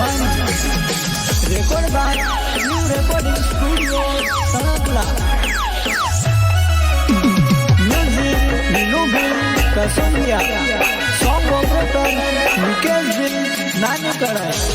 One. Record by New Recording Studio, Sanakula. Music, Nilubin, Kasumbia. Song operator, Nikhil Bin, Nanu Karai.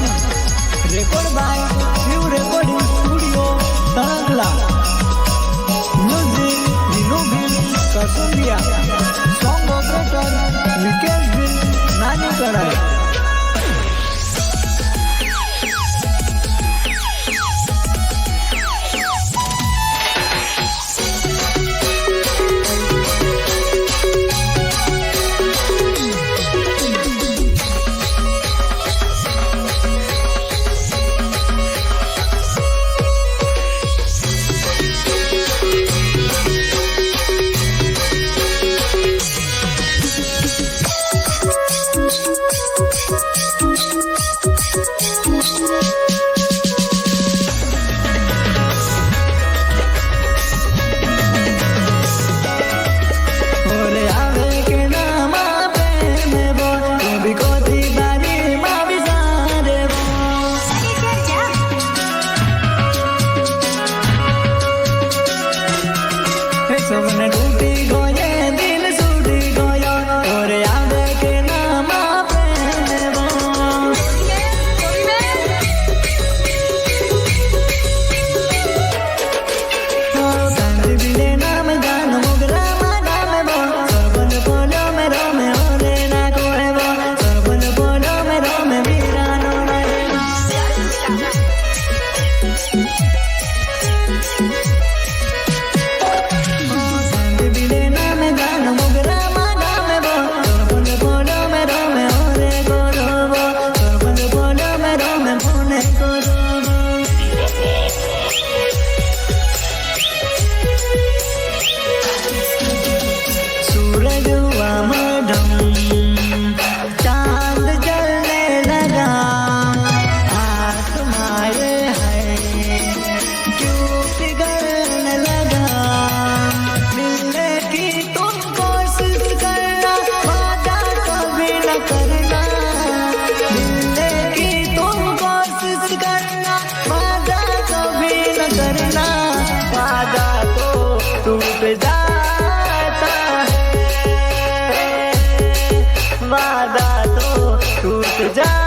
Vani record by Shiv recording studio Dhangla music વિનોભિલ Kasumbiya song operator Vikesh Bhil Nani Karai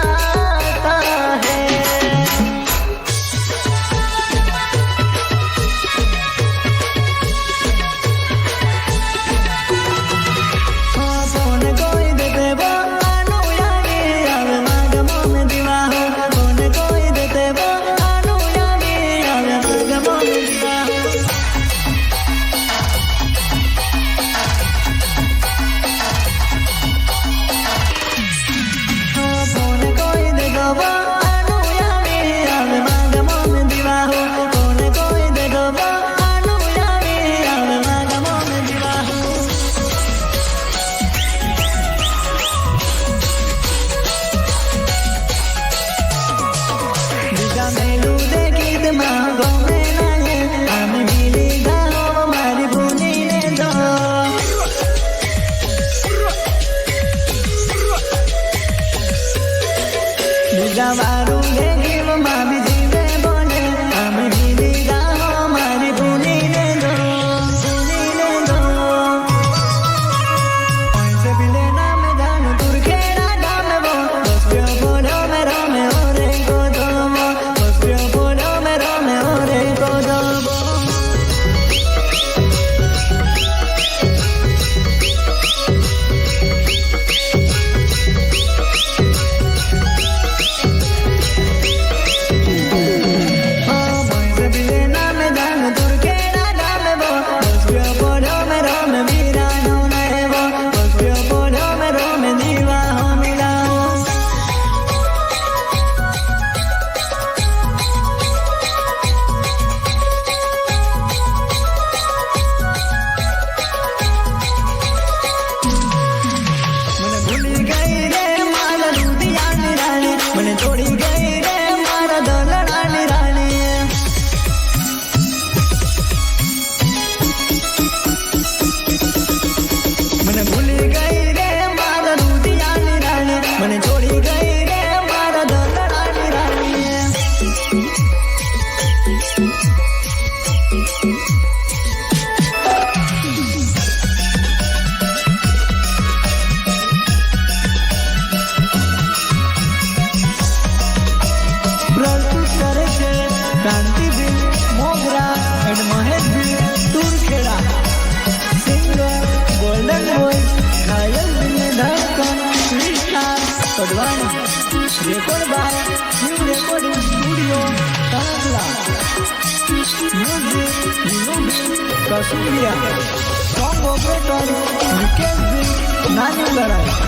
जाता है શાંતિબીલ Mogra and મહેશબીલ Turkheda singer golden boy ઘાયલ દિલને ધડકન three star કડવાણી record by new recording studio કાંકલા મ્યુઝિક ન્યુબીલ કસુરિયા સોંગ ઓપરેટર નિકેશ બિલ નાની લડાઈ